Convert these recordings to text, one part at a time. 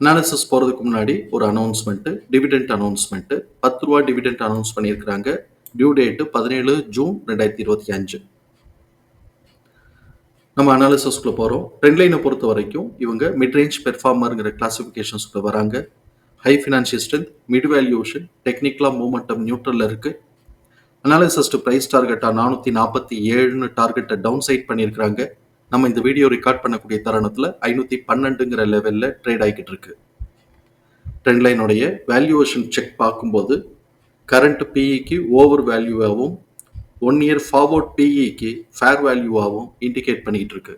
Analysis போகிறதுக்கு முன்னாடி ஒரு அனௌன்ஸ்மெண்ட்டு டிவிடெண்ட் அனௌன்ஸ்மெண்ட்டு பத்து ரூபா டிவிடெண்ட் அனௌன்ஸ் பண்ணியிருக்கிறாங்க. டியூ டேட்டு பதினேழு ஜூன் ரெண்டாயிரத்தி இருபத்தி அஞ்சு. நம்ம அனாலிசிஸ்க்குள்ளே போகிறோம் ட்ரெண்ட் லைனை பொறுத்த வரைக்கும் இவங்க மிட் ரேஞ்ச் பெர்ஃபார்மருங்கிற கிளாசிஃபிகேஷன்ஸ்குள்ளே வராங்க. High financial strength mid valuation டெக்னிக்கலாக மூமெண்டம் நியூட்ரலில் இருக்குது அனாலிசிஸ்ட் ப்ரைஸ் டார்கெட்டாக நானூற்றி நாற்பத்தி ஏழுன்னு டார்கெட்டை டவுன் சைட் பண்ணியிருக்கிறாங்க. நம்ம இந்த வீடியோ ரெக்கார்ட் பண்ணக்கூடிய தருணத்தில் ஐநூற்றி பன்னெண்டுங்கிற லெவலில் ட்ரேட் ஆகிக்கிட்டு இருக்கு. ட்ரெண்ட் லைனுடைய வேல்யூவேஷன் செக் பார்க்கும்போது கரண்ட் பிஇக்கு ஓவர் வேல்யூவாகவும் ஒன் இயர் ஃபார்வர்ட் பிஇக்கு ஃபேர் வேல்யூவாகவும் இண்டிகேட் பண்ணிக்கிட்டு இருக்கு.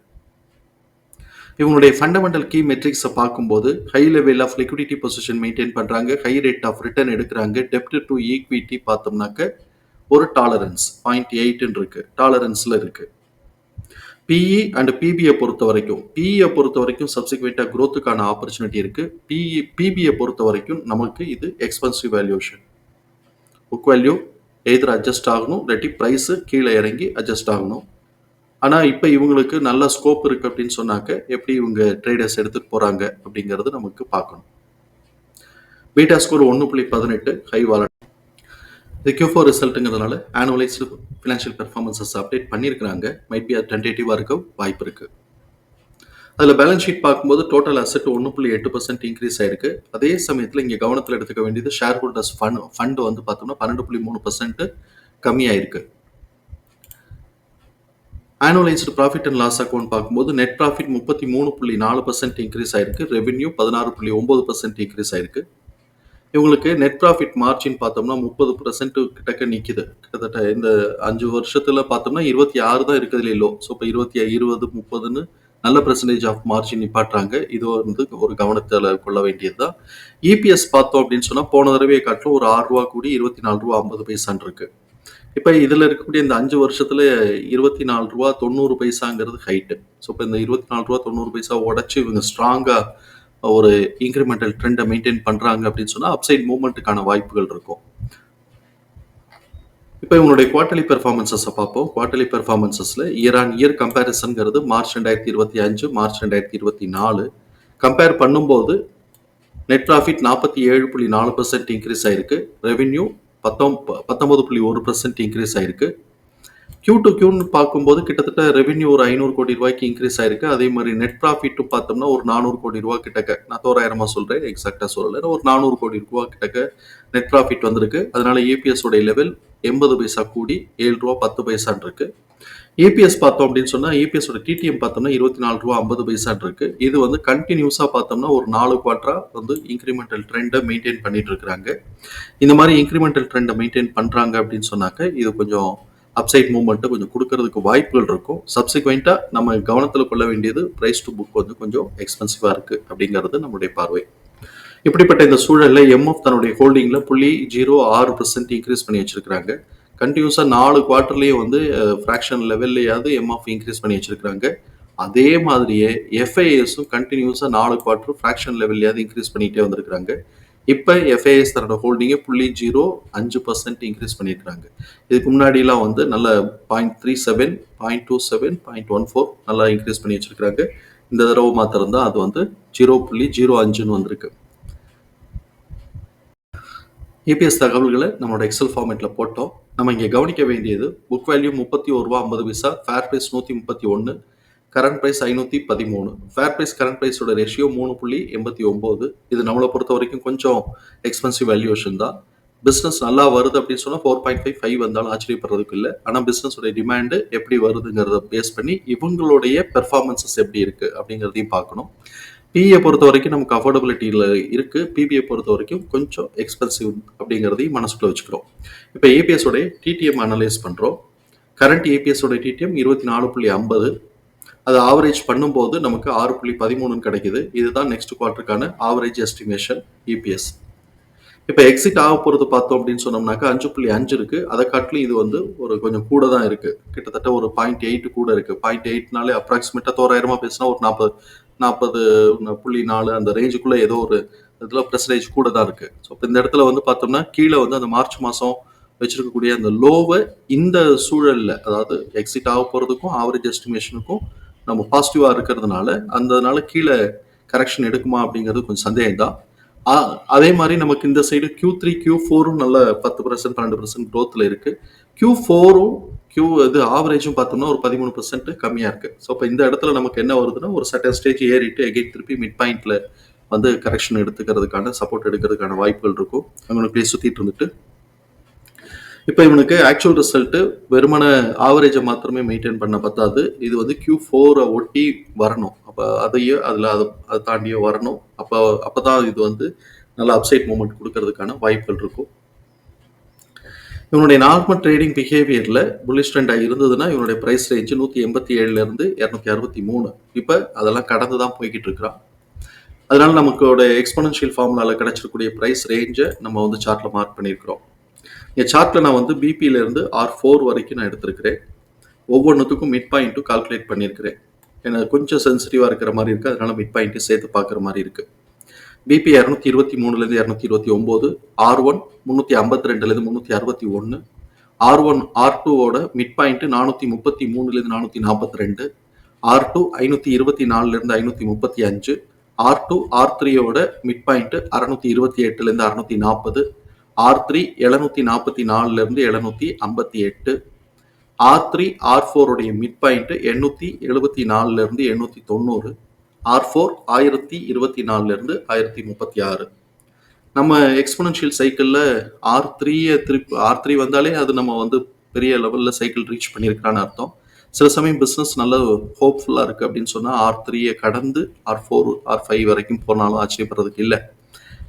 இவங்களுடைய ஃபண்டமெண்டல் கீ மெட்ரிக்ஸை பார்க்கும்போது high level of liquidity position maintain பண்ணுறாங்க ஹை ரேட் ஆஃப் ரிட்டர்ன் எடுக்கிறாங்க டெப்ட் டு ஈக்விட்டி பார்த்தோம்னாக்க ஒரு டாலரன்ஸ் பாயிண்ட் எயிட்னு இருக்கு. டாலரன்ஸில் இருக்குது பிஇ அண்ட் பிபியை பொறுத்த வரைக்கும் பிஇயை பொறுத்த வரைக்கும் சப்சிக்வெண்ட்டாக க்ரோத்துக்கான ஆப்பர்ச்சுனிட்டி இருக்குது பிஇ பிபியை பொறுத்த வரைக்கும் நமக்கு இது எக்ஸ்பென்சிவ் வேல்யூஷன் புக் வேல்யூ எதிர் அட்ஜஸ்ட் ஆகணும் இல்லாட்டி ப்ரைஸு கீழே இறங்கி அட்ஜஸ்ட் ஆகணும். ஆனால் இப்போ இவங்களுக்கு நல்ல ஸ்கோப் இருக்குது அப்படின்னு சொன்னாக்க எப்படி இவங்க ட்ரேடர்ஸ் எடுத்துகிட்டு போகிறாங்க அப்படிங்கிறது நமக்கு பார்க்கணும். பீட்டா ஸ்கோர் ஒன்று புள்ளி பதினெட்டு ஹை வாலட் இந்த கியூ ஃபோர் ரிசல்ட்டுங்கிறதுனால ஆனுவலைஸ்டு ஃபினான்ஷியல் பெர்ஃபார்மன்ஸஸ் அப்டேட் பண்ணியிருக்கிறாங்க மைட் பி அது டென்டேட்டிவாக இருக்க வாய்ப்பு இருக்குது அதில் பேலன்ஸ் ஷீட் பார்க்கும்போது டோட்டல் அசெட் ஒன்று புள்ளி எட்டு பர்சன்ட் இன்க்ரீஸ் ஆயிருக்கு. அதே சமயத்தில் இங்கே கவனத்தில் எடுத்துக்க வேண்டியது ஷேர் ஹோல்டர்ஸ் ஃபண்ட் ஃபண்டு வந்து பார்த்தோம்னா பன்னெண்டு புள்ளி மூணு percent கம்மியாயிருக்கு. Annualised profit and loss account பார்க்கும்போது நெட் ப்ராஃபிட் முப்பத்தி மூணு புள்ளி நாலு பர்சன்ட் இன்க்ரீஸ் ஆயிருக்கு. ரெவென்யூ பதினாறு புள்ளி ஒம்பது பர்சன்ட் இன்க்ரீஸ் ஆயிருக்கு. இவங்களுக்கு நெட் ப்ராஃபிட் மார்ஜின் பார்த்தோம்னா முப்பது பர்சன்ட் கிட்டக்க நிற்கிது கிட்டத்தட்ட இந்த அஞ்சு வருஷத்தில் பார்த்தோம்னா இருபத்தி ஆறு தான் இருக்கிறதுல லோ. ஸோ இப்போ இருபத்தி இருபது முப்பதுன்னு நல்ல பர்சன்டேஜ் ஆஃப் மார்ஜின் நிப்பாட்டுறாங்க. இது வந்து ஒரு கவனத்தில் கொள்ள வேண்டியது தான் இபிஎஸ் பார்த்தோம் அப்படின்னு சொன்னால் போன தடவையை காட்டிலும் ஒரு ஆறு ரூபா கூடி இருபத்தி நாலு ரூபா ஐம்பது பைசான் இருக்கு. இப்போ இதில் இருக்கக்கூடிய இந்த அஞ்சு வருஷத்துல இருபத்தி நாலு ரூபா தொண்ணூறு பைசாங்கிறது ஹைட்டு ஸோ இப்போ இந்த இருபத்தி நாலு ரூபா தொண்ணூறு பைசா உடச்சி இவங்க ஸ்ட்ராங்காக ஒரு இன்க்ரிமெண்டல் ட்ரெண்டை மெயின்டைன் பண்ணுறாங்க அப்படின்னு சொன்னால் அப்சைட் மூவ்மெண்ட்டுக்கான வாய்ப்புகள் இருக்கும். இப்போ இவங்களுடைய குவார்டர்லி பெர்ஃபார்மன்ஸஸை பார்ப்போம். குவார்டர்லி பெர்ஃபார்மன்ஸஸில் இயர் ஆன் இயர் கம்பேரிசன்கிறது மார்ச் ரெண்டாயிரத்தி இருபத்தி அஞ்சு மார்ச் ரெண்டாயிரத்தி இருபத்தி நாலு. கம்பேர் பண்ணும்போது நெட் ப்ராஃபிட் நாற்பத்தி ஏழு புள்ளி நாலு பர்சன்ட் இன்க்ரீஸ் ஆயிருக்கு. ரெவென்யூ பத்தொம் பத்தொம்பது புள்ளி ஒரு பர்சன்ட் இன்க்ரீஸ் ஆயிருக்கு. கியூ டு கியூன்னு பார்க்கும்போது கிட்டத்தட்ட ரெவென்யூ ஒரு ஐநூறு கோடி ரூபாய்க்கு இன்க்ரீஸ் ஆயிருக்கு. அதே மாதிரி நெட் ப்ராஃபிட்டும் பார்த்தோம்னா ஒரு நானூறு கோடி ரூபா கிட்டக்க நான் தோராயிரமா சொல்றேன் எக்ஸாக்டா சொல்லலை. ஒரு நானூறு கோடி ரூபா கிட்டக்க நெட் ப்ராஃபிட் வந்திருக்கு. அதனால ஏபிஎஸ் உடைய லெவல் எண்பது பைசா கூடி ஏழு ரூபா பத்து பைசான் இருக்கு. ஏபிஎஸ் பார்த்தோம் அப்படின்னு சொன்னா ஏபிஎஸ் டிடிஎம் பார்த்தோம்னா இருபத்தி நாலு ரூபா ஐம்பது பைசான் இருக்கு. இது வந்து கண்டினியூஸா பார்த்தோம்னா ஒரு நாலு குவார்டரா வந்து இன்க்ரிமெண்டல் ட்ரெண்டை மெயின்டைன் பண்ணிட்டு இருக்கிறாங்க. இந்த மாதிரி இன்க்ரிமெண்டல் ட்ரெண்டை மெயின்டைன் பண்றாங்க அப்படின்னு சொன்னாக்க இது கொஞ்சம் அப்சைட் மூவ்மெண்ட்டு கொஞ்சம் கொடுக்கறதுக்கு வாய்ப்புகள் இருக்கும். சப்சிக்வெண்ட்டாக நம்ம கவனத்தில் கொள்ள வேண்டியது ப்ரைஸ் டு புக் வந்து கொஞ்சம் எக்ஸ்பென்சிவாக இருக்குது அப்படிங்கிறது நம்மளுடைய பார்வை. இப்படிப்பட்ட இந்த சூழலில் எம்எஃப் தன்னுடைய ஹோல்டிங்கில் புள்ளி ஜீரோ ஆறு பர்சன்ட் இன்க்ரீஸ் பண்ணி வச்சிருக்காங்க கண்டினியூஸாக நாலு குவார்ட்டர்லேயும் வந்து ஃப்ராக்ஷன் லெவல்லையாவது எம்எஃப் இன்க்ரீஸ் பண்ணி வச்சிருக்காங்க அதே மாதிரியே எஃப்ஐஎஸும் கண்டினியூஸாக நாலு குவார்ட்டர் ஃப்ராக்ஷன் லெவல்லையாவது இன்க்ரீஸ் பண்ணிகிட்டே வந்திருக்கிறாங்க. இப்போ எஃப்ஐஎஸ் தன்னோட ஹோல்டிங்கை புள்ளி ஜீரோ அஞ்சு பர்சன்ட் இன்க்ரீஸ் பண்ணியிருக்காங்க இதுக்கு முன்னாடிலாம் வந்து நல்ல point three seven point two seven point one four நல்லா இன்க்ரீஸ் பண்ணி வச்சிருக்காங்க. இந்த தடவை மாத்திரம் தான் அது வந்து ஜீரோ புள்ளி ஜீரோ அஞ்சுன்னு வந்திருக்கு. இபிஎஸ் தகவல்களை நம்மளோட எக்ஸல் ஃபார்மேட்டில் போட்டோம். நம்ம இங்கே கவனிக்க வேண்டியது புக் வேல்யூ முப்பத்தி ஒரு ரூபா ஐம்பது பைசா ஃபேர் ப்ரைஸ் நூற்றி முப்பத்தி ஒன்று கரண்ட் ப்ரைஸ் ஐநூற்றி பதிமூணு. ஃபேர் ப்ரைஸ் கரண்ட் ப்ரைஸோட ரேஷியோ மூணு புள்ளி எண்பத்தி ஒம்பது. இது நம்மளை பொறுத்த வரைக்கும் கொஞ்சம் எக்ஸ்பென்சிவ் வேல்யூவேஷன் தான். பிஸ்னஸ் நல்லா வருது அப்படின்னு சொன்னால் ஃபோர் பாயிண்ட் ஃபைவ் ஃபைவ் வந்தாலும் ஆச்சரியப்படுறதுக்கு இல்லை. ஆனால் பிஸ்னஸோட டிமாண்டு எப்படி வருதுங்கிறத பேஸ் பண்ணி இவங்களுடைய பெர்ஃபார்மன்சஸ் எப்படி இருக்குது அப்படிங்கிறதையும் பார்க்கணும். பிஏ பொறுத்த வரைக்கும் நமக்கு அஃபோர்டபிலிட்டியில் இருக்குது பிபிஐ பொறுத்த வரைக்கும் கொஞ்சம் எக்ஸ்பென்சிவ் அப்படிங்கிறதையும் மனசுக்குள்ள வச்சுக்கிறோம். இப்போ ஏபிஎஸோடைய டிடிஎம் அனலைஸ் பண்ணுறோம் கரண்ட் ஏபிஎஸோட டிடிஎம் இருபத்தி நாலு புள்ளி ஐம்பது. அது ஆவரேஜ் பண்ணும்போது நமக்கு ஆறு புள்ளி பதிமூணுன்னு கிடைக்குது. இதுதான் நெக்ஸ்ட் குவார்ட்டருக்கான ஆவரேஜ் எஸ்டிமேஷன் இபிஎஸ் இப்போ எக்ஸிட் ஆக போகிறது பார்த்தோம் அப்படின்னு சொன்னோம்னாக்கா அஞ்சு புள்ளி அஞ்சு இருக்குது அதை காட்டிலும் இது வந்து ஒரு கொஞ்சம் கூட தான் இருக்குது கிட்டத்தட்ட ஒரு பாயிண்ட் எயிட் கூட இருக்குது பாயிண்ட் எயிட்னாலே அப்ராக்சிமேட்டாக தோராயிரமாக பேசினா ஒரு நாற்பது நாற்பது புள்ளி நாலு அந்த ரேஞ்சுக்குள்ளே ஏதோ ஒரு இதில் பெர்சன்டேஜ் கூட தான் இருக்குது ஸோ இப்போ இந்த இடத்துல வந்து பார்த்தோம்னா கீழே வந்து அந்த மார்ச் மாதம் வச்சிருக்கக்கூடிய அந்த லோவை இந்த சூழலில் அதாவது எக்ஸிட் ஆக போகிறதுக்கும் ஆவரேஜ் எஸ்டிமேஷனுக்கும் நம்ம பாசிட்டிவாக இருக்கிறதுனால அந்தனால கீழே கரெக்ஷன் எடுக்குமா அப்படிங்கிறது கொஞ்சம் சந்தேகம் தான் அதே மாதிரி நமக்கு இந்த சைடு கியூ த்ரீ கியூ ஃபோரும் நல்ல பத்து பர்சன்ட் பன்னெண்டு பர்சன்ட் க்ரோத்தில் இருக்குது கியூ ஃபோரும் கியூ இது ஆவரேஜும் பார்த்தோம்னா ஒரு பதிமூணு பர்சன்ட் கம்மியாக இருக்குது ஸோ இப்போ இந்த இடத்துல நமக்கு என்ன வருதுன்னா ஒரு சட்டன் ஸ்டேஜ் ஏறிட்டு எகெயின் திருப்பி மிட் பாயிண்ட்டில் வந்து கரெக்ஷன் எடுத்துக்கிறதுக்கான சப்போர்ட் எடுக்கிறதுக்கான வாய்ப்புகள் இருக்கும். அங்கே சுற்றிட்டு இருந்துட்டு இப்போ இவனுக்கு ஆக்சுவல் ரிசல்ட்டு வெறுமன ஆவரேஜை மாத்திரமே மெயின்டைன் பண்ண பத்தாது. இது வந்து கியூ ஃபோரை ஒட்டி வரணும். அப்போ அதையோ அதில் அதை அதை தாண்டியோ வரணும். அப்போ அப்போ தான் இது வந்து நல்ல அப்சைட் மூமெண்ட் கொடுக்கறதுக்கான வாய்ப்புகள் இருக்கும். இவனுடைய நார்மல் ட்ரேடிங் பிஹேவியரில் புல்லிஷ் ட்ரெண்டாக இருந்ததுன்னா இவனுடைய ப்ரைஸ் ரேஞ்சு நூற்றி எண்பத்தி ஏழுலேருந்து இரநூத்தி அறுபத்தி மூணு. இப்போ அதெல்லாம் கடந்து தான் போய்கிட்டு இருக்கிறான். அதனால நமக்கோட எக்ஸ்பனன்ஷியல் ஃபார்முலாவில் கிடச்சிருக்கக்கூடிய ப்ரைஸ் ரேஞ்சை நம்ம வந்து சார்ட்டில் மார்க் பண்ணியிருக்கிறோம். இந்த சார்ட்டில் நான் வந்து பிபியிலேருந்து ஆர் ஃபோர் வரைக்கும் நான் எடுத்திருக்கிறேன். ஒவ்வொன்றுத்துக்கும் மிட் பாயிண்ட்டும் கால்குலேட் பண்ணியிருக்கிறேன். எனக்கு கொஞ்சம் சென்சிட்டிவாக இருக்கிற மாதிரி இருக்குது அதனால மிட் பாயிண்ட்டு சேர்த்து பார்க்குற மாதிரி இருக்குது பிபி இரநூத்தி இருபத்தி மூணுலேருந்து இரநூத்தி இருபத்தி ஒம்பது ஆர் ஒன் முந்நூற்றி ஐம்பத்தி ரெண்டுலேருந்து முந்நூற்றி அறுபத்தி ஒன்று ஆர் ஒன் ஆர் டூவோட மிட் பாயிண்ட்டு நானூற்றி முப்பத்தி மூணுலேருந்து நானூற்றி நாற்பத்தி ரெண்டு ஆர் டூ ஐநூற்றி இருபத்தி நாலுலேருந்து ஐநூற்றி முப்பத்தி அஞ்சு ஆர் டூ ஆர் த்ரீயோட மிட் பாயிண்ட்டு அறநூற்றி இருபத்தி எட்டுலேருந்து அறநூற்றி நாற்பது ஆர் த்ரீ எழுநூற்றி நாற்பத்தி நாலுலேருந்து எழுநூற்றி ஐம்பத்தி எட்டு. ஆர் த்ரீ ஆர் ஃபோருடைய மிட் பாயிண்ட்டு எண்ணூற்றி எழுபத்தி நாலுலேருந்து எண்ணூற்றி தொண்ணூறு. ஆர் ஃபோர் ஆயிரத்தி இருபத்தி நாலுலேருந்து ஆயிரத்தி முப்பத்தி ஆறு. நம்ம எக்ஸ்பனன்ஷியல் சைக்கிளில் ஆர் த்ரீயை திருப்பி ஆர் த்ரீ வந்தாலே அது நம்ம வந்து பெரிய லெவலில் சைக்கிள் ரீச் பண்ணியிருக்கான்னு அர்த்தம். சில சமயம் பிஸ்னஸ் நல்ல ஹோப்ஃபுல்லாக இருக்குது அப்படின்னு சொன்னால் ஆர் த்ரீயை கடந்து ஆர் ஃபோர் ஆர் ஃபைவ் வரைக்கும் போனாலும் ஆச்சரியப்படுறதுக்கு இல்லை.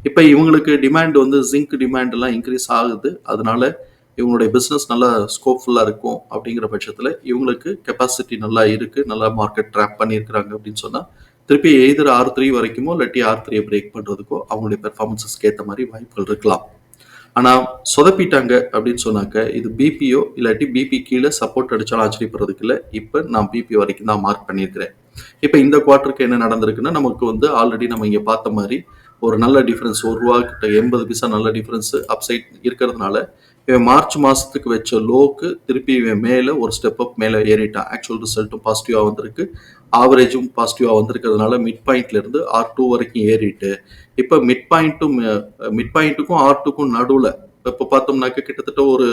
இப்போ இவங்களுக்கு டிமாண்ட் வந்து ஜிங்க் டிமாண்ட் எல்லாம் இன்க்ரீஸ் ஆகுது. அதனால இவங்களுடைய பிஸ்னஸ் நல்லா ஸ்கோப்ஃபுல்லாக இருக்கும் அப்படிங்கிற பட்சத்தில் இவங்களுக்கு கெப்பாசிட்டி நல்லா இருக்குது நல்லா மார்க்கெட் ட்ராப் பண்ணியிருக்கிறாங்க அப்படின்னு சொன்னால் திருப்பி எய்தர் ஆர் த்ரீ வரைக்குமோ இல்லாட்டி ஆர் த்ரீயை பிரேக் பண்ணுறதுக்கோ அவங்களுடைய பெர்ஃபார்மன்ஸஸ்க்கு ஏற்ற மாதிரி வாய்ப்புகள் இருக்கலாம். ஆனால் சொதப்பிட்டாங்க அப்படின்னு சொன்னாக்க இது பிபிஓ இல்லாட்டி பிபி கீழே சப்போர்ட் அடித்தாலும் ஆச்சரியப்படுறதுக்கு இல்லை. இப்போ நான் பிபி வரைக்கும் தான் மார்க் பண்ணியிருக்கிறேன். இப்போ இந்த குவார்ட்டருக்கு என்ன நடந்திருக்குன்னா நமக்கு வந்து ஆல்ரெடி நம்ம இங்கே பார்த்த மாதிரி ஒரு நல்ல டிஃப்ரென்ஸ் ஒரு ரூபா கிட்ட எண்பது பைசா நல்ல டிஃப்ரென்ஸ் அப்சைட் இருக்கிறதுனால இவன் மார்ச் மாதத்துக்கு வச்ச லோக்கு திருப்பி இவன் மேலே ஒரு ஸ்டெப் அப் மேலே ஏறிட்டான். ஆக்சுவல் ரிசல்ட்டும் பாசிட்டிவாக வந்திருக்கு. ஆவரேஜும் பாசிட்டிவாக வந்திருக்கிறதுனால மிட் பாயிண்ட்லேருந்து ஆர் டூ வரைக்கும் ஏறிட்டு இப்போ மிட் பாயிண்ட்டும் மிட் பாயிண்ட்டுக்கும் ஆர் டூக்கும் நடுவில் இப்போ பார்த்தோம்னாக்க கிட்டத்தட்ட ஒரு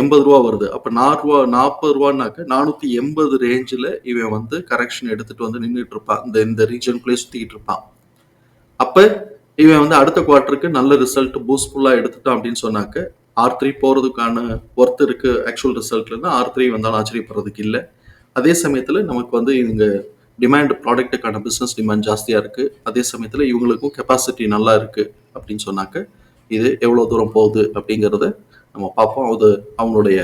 எண்பது ரூபா வருது. அப்போ நாலு ரூபா நாற்பது ரூபான்னாக்க நானூற்றி எண்பது ரேஞ்சில் இவன் வந்து கரெக்ஷன் எடுத்துகிட்டு வந்து நின்றுட்டு இருப்பான் இந்த இந்த ரீஜனுக்குள்ளேயே சுற்றிக்கிட்டு இருப்பான். அப்போ இவன் வந்து அடுத்த குவார்ட்டருக்கு நல்ல ரிசல்ட் பூஸ்ட்ஃபுல்லாக எடுத்துட்டான் அப்படின்னு சொன்னாக்க ஆர் த்ரீ போகிறதுக்கான ஒர்த் இருக்கு ஆக்சுவல் ரிசல்ட்லேருந்து ஆர் த்ரீ வந்தாலும் ஆச்சரியப்படுறதுக்கு இல்லை. அதே சமயத்தில் நமக்கு வந்து இவங்க டிமாண்ட் ப்ராடக்ட்டுக்கான பிஸ்னஸ் டிமாண்ட் ஜாஸ்தியாக இருக்குது அதே சமயத்தில் இவங்களுக்கும் கெப்பாசிட்டி நல்லா இருக்குது அப்படின்னு சொன்னாக்க இது எவ்வளோ தூரம் போகுது அப்படிங்கிறத நம்ம பார்ப்போம் அது அவங்களுடைய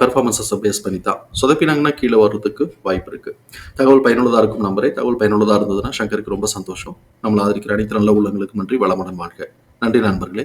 பெர்ஃபார்மன்ஸஸை பேஸ் பண்ணி தான் சொதப்பினாங்கன்னா கீழே வர்றதுக்கு வாய்ப்பு இருக்குது தகவல் பயனுள்ளதாக இருக்கும் நம்பரே. தகவல் பயனுள்ளதாக இருந்ததுன்னா சங்கருக்கு ரொம்ப சந்தோஷம். நம்மளை ஆதரிக்கிற அனைத்து நல்ல உள்ளங்களுக்கு நன்றி. வளமுடன் வாழ்க. நன்றி நண்பர்களே.